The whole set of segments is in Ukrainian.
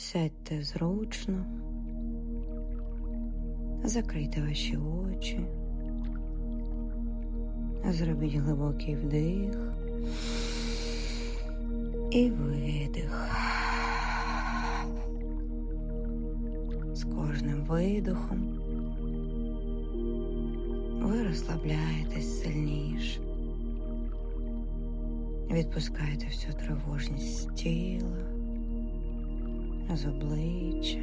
Сядьте зручно, закрийте ваші очі, зробіть глибокий вдих. І видих. З кожним видохом ви розслабляєтесь сильніше. Відпускайте всю тривожність з тіла, з обличчя,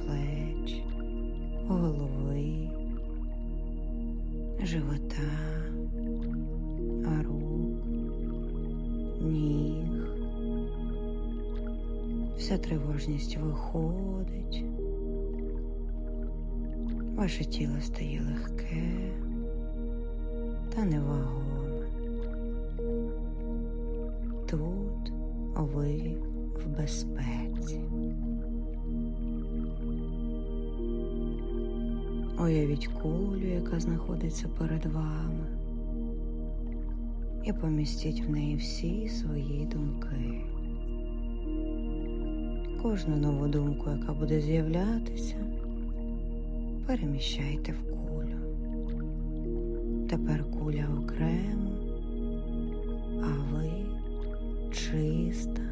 плеч, голови, живота, рук, ніг. Вся тривожність виходить. Ваше тіло стає легке та невагоме. Тут ви в безпеці. Уявіть кулю, яка знаходиться перед вами, і помістіть в неї всі свої думки. Кожну нову думку, яка буде з'являтися, переміщайте в кулю. Тепер куля окремо, а ви чиста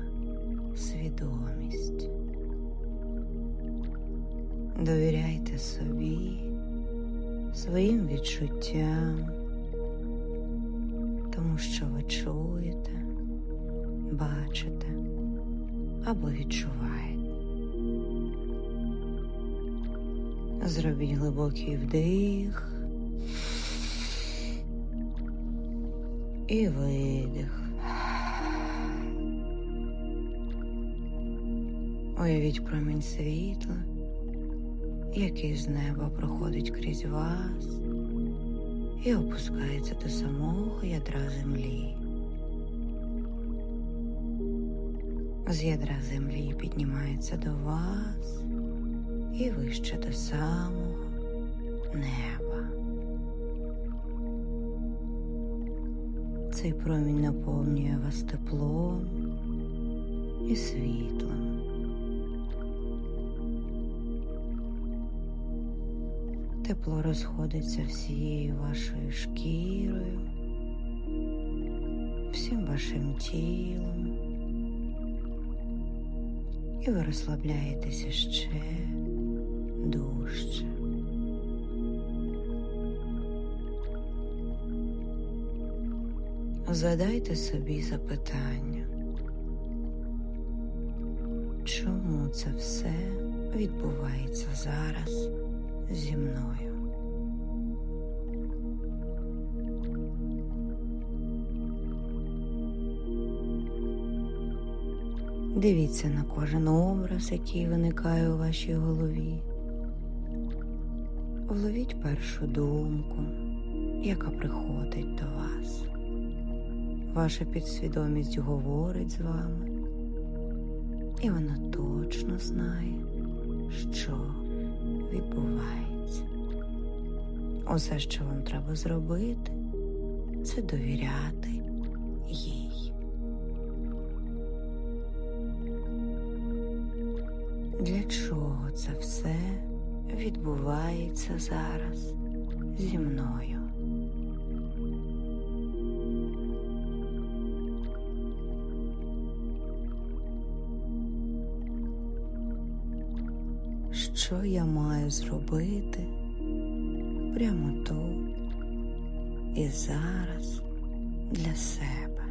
свідомість. Довіряйте собі, своїм відчуттям, тому що ви чуєте, бачите або відчуваєте. Зробіть глибокий вдих і видих. Уявіть промінь світла, який з неба проходить крізь вас і опускається до самого ядра землі. З ядра землі піднімається до вас і вище до самого неба. Цей промінь наповнює вас теплом і світлом. Тепло розходиться всією вашою шкірою, всім вашим тілом, і ви розслабляєтеся ще дужче. Задайте собі запитання, чому це все відбувається зараз зі мною? Дивіться на кожен образ, який виникає у вашій голові. Вловіть першу думку, яка приходить до вас. Ваша підсвідомість говорить з вами, і вона точно знає, що відбувається. Усе, що вам треба зробити, це довіряти їй. Для чого це все відбувається зараз зі мною? Що я маю зробити прямо тут і зараз для себе?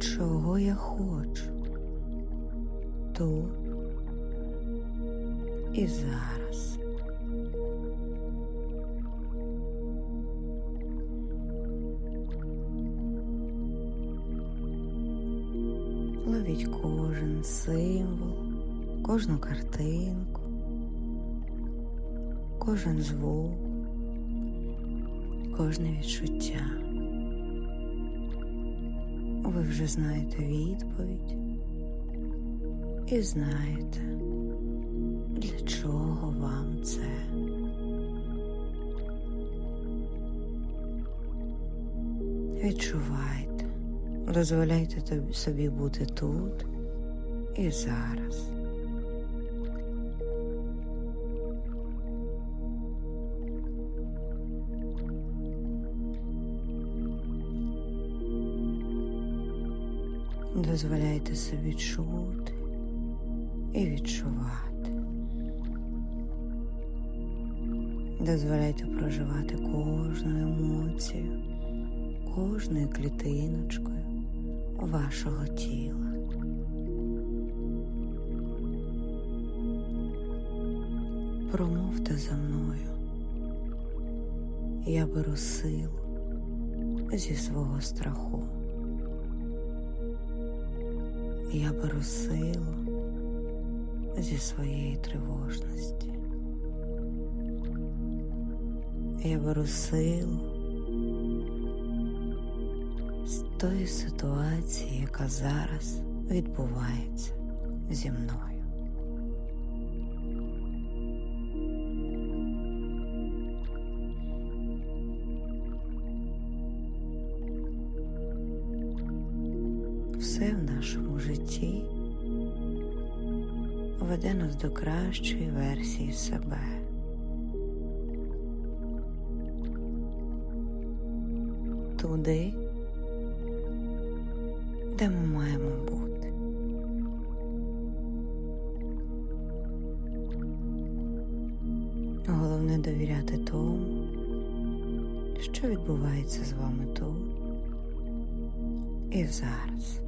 Чого я хочу тут і зараз? символ, кожну картинку, кожен звук, кожне відчуття. Ви вже знаєте відповідь і знаєте, для чого вам це. Відчувайте, дозволяйте собі бути тут і зараз. Дозволяйте собі чути і відчувати. Дозволяйте проживати кожну емоцію, кожною клітиночкою вашого тіла. Промовте за мною. Я беру силу зі свого страху. Я беру силу зі своєї тривожності. Я беру силу з тої ситуації, яка зараз відбувається зі мною. Веде нас до кращої версії себе. Туди, де ми маємо бути. Головне довіряти тому, що відбувається з вами тут і зараз.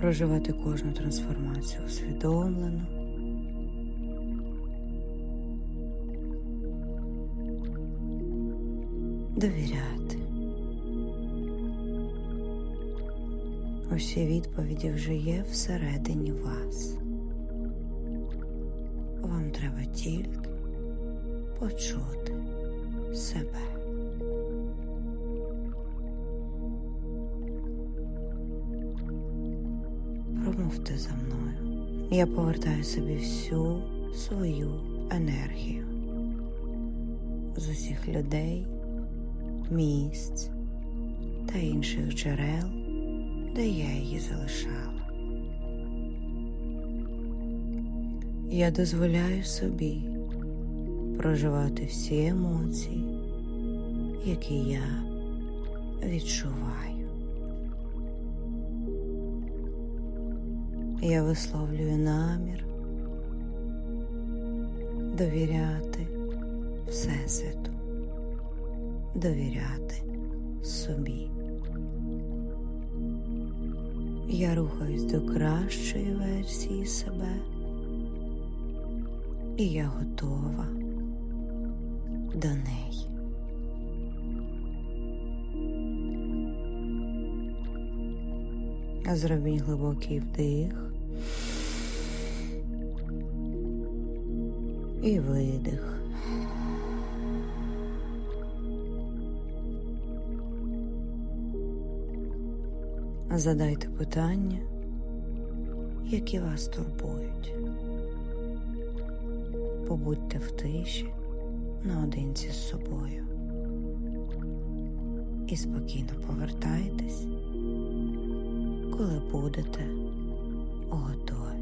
Проживати кожну трансформацію усвідомлено. Довіряти. Усі відповіді вже є всередині вас. Вам треба тільки почути себе. Промовте за мною. Я повертаю собі всю свою енергію з усіх людей, місць та інших джерел, де я її залишала. Я дозволяю собі проживати всі емоції, які я відчуваю. Я висловлюю намір довіряти Всесвіту, довіряти собі. Я рухаюсь до кращої версії себе, і я готова до неї. Зробіть глибокий вдих і видих. Задайте питання, які вас турбують. Побудьте в тиші наодинці з собою і спокійно повертайтесь коли будете готові.